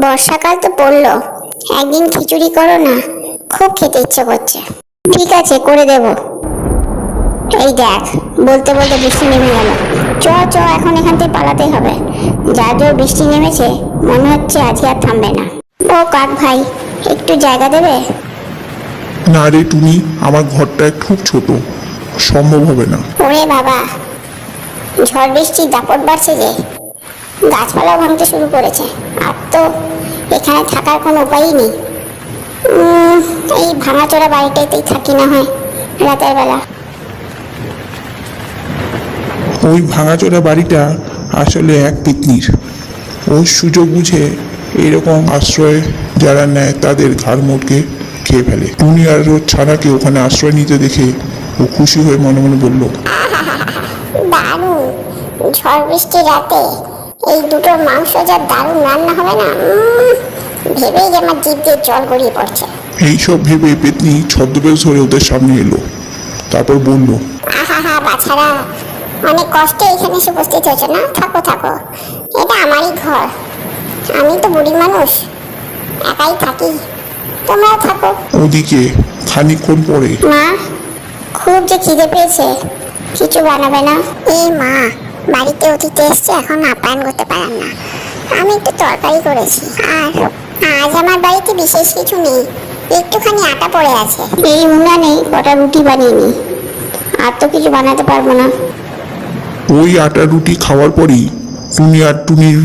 বর্ষাকাল তো পড়ল। একদিন খিচুড়ি করো না খুব খেতে ইচ্ছে করছে। ঠিক আছে করে দেব। এই দেখ বলতে বলতে বৃষ্টি নেমে গেল। চ চ এখন এখান থেকে পালাতে হবে। যা জোর বৃষ্টি নেমেছে মনে হচ্ছে আজকে আর থামবে না। ও কাক ভাই একটু জায়গা দেবে? না রে টুনি আমার ঘরটা খুব ছোট। সম্ভব হবে না। ওরে বাবা ঝড় বৃষ্টির দাপট বাড়ছে যে। গাছপালাও ভাঙতে শুরু করেছে। আর তো এখানে থাকার কোনো উপায়ই নেই। এই ভাঙাচোরা বাড়িটাতেই থাকি না হয় রাতের বেলা। ওই ভাঙাচোরা বাড়িটা আসলে এক পিকনির ওই সুযোগ বুঝে এরকম আশ্রয় যারা নেয় তাদের ঘাড় মোটকে খেয়ে ফেলে। টুনি আর ওর ছানাকে ওখানে আশ্রয় নিতে দেখে ও খুশি হয়ে মনে মনে বলল দারুণ! ঝড় বৃষ্টির রাতে এই দুটো মাংস যা দারুণ রান্না হবে না ভেবেই যে আমার জিভ দিয়ে জল গড়িয়ে পড়ছে। এইসব ভেবে পেতনি ছদ্মবেশ ধরে ওদের সামনে এলো। তারপর বলল আহা হা বাছারা অনেক কষ্টে এখানে এসে উপস্থিত হয়েছে না? থাকো থাকো। এটা আমারই ঘর। আমি তো বুড়ি মানুষ একাই থাকি। তোমরাও থাকো। ওদিকে খানিকক্ষণ পরে মা খুব যে খিদে পেয়েছে কিছু বানাবে না? এই মা বাড়িতে অতিথি এসছে এখন আপ্যায়ন করতে পারেন না। আমি একটু তরকারি করেছি। আর আজ আমার বাড়িতে বিশেষ কিছু নেই। একটুখানি আটা পড়ে আছে। এই উনানে কটা রুটি বানিয়ে নি। আর তো কিছু বানাতে পারব না। ওই আটা রুটি খাওয়ার পরই টুনি আর টুনির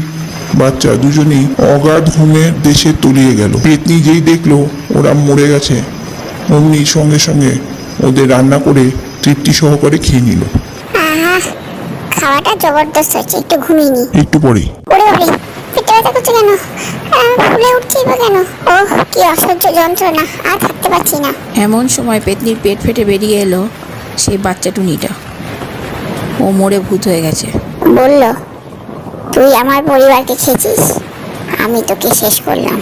বাচ্চা দুজনেই অগাধ ঘুমের দেশে তলিয়ে গেল। পেতনি যেই দেখল ওরা মরে গেছে অমনি সঙ্গে সঙ্গে ওদের রান্না করে তৃপ্তি সহকারে খেয়ে নিল। আহা খাওয়াটা জবরদস্ত হচ্ছে একটু ঘুমিয়ে নি। একটু ওরে ওরে পেটে ব্যথা করছে কেন? ফুলে উঠছি বা কেন? ও কি অসহ্য যন্ত্রণা আর থাকতে পারছি না। এমন সময় পেতনির পেট ফেটে বেরিয়ে এলো সেই বাচ্চা টুনিটা। ও মরে ভূত হয়ে গেছে। বলল তুই আমার পরিবারকে খেয়েছিস আমি তোকে শেষ করলাম।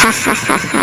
হা হা হা হা।